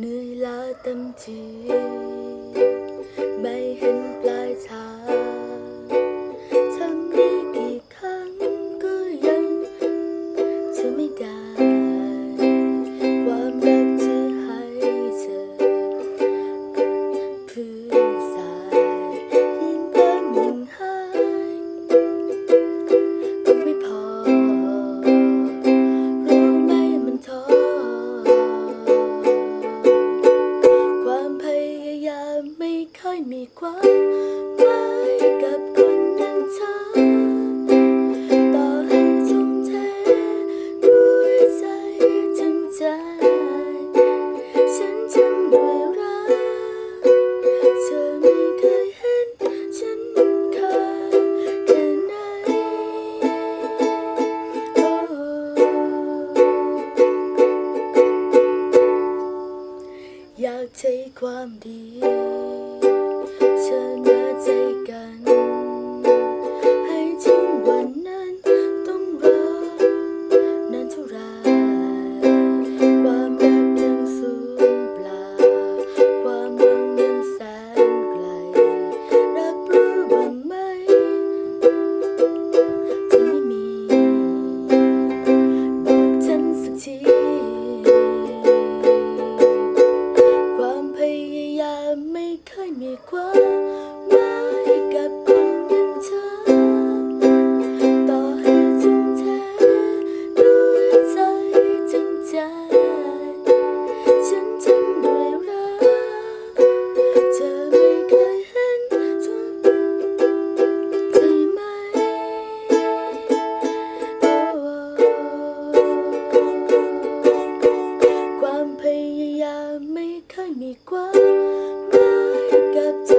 เหนื่อยล้ อยากใช้ความดีเธอน่าใจ ยามไม่เคยมีความหมายกับเธอ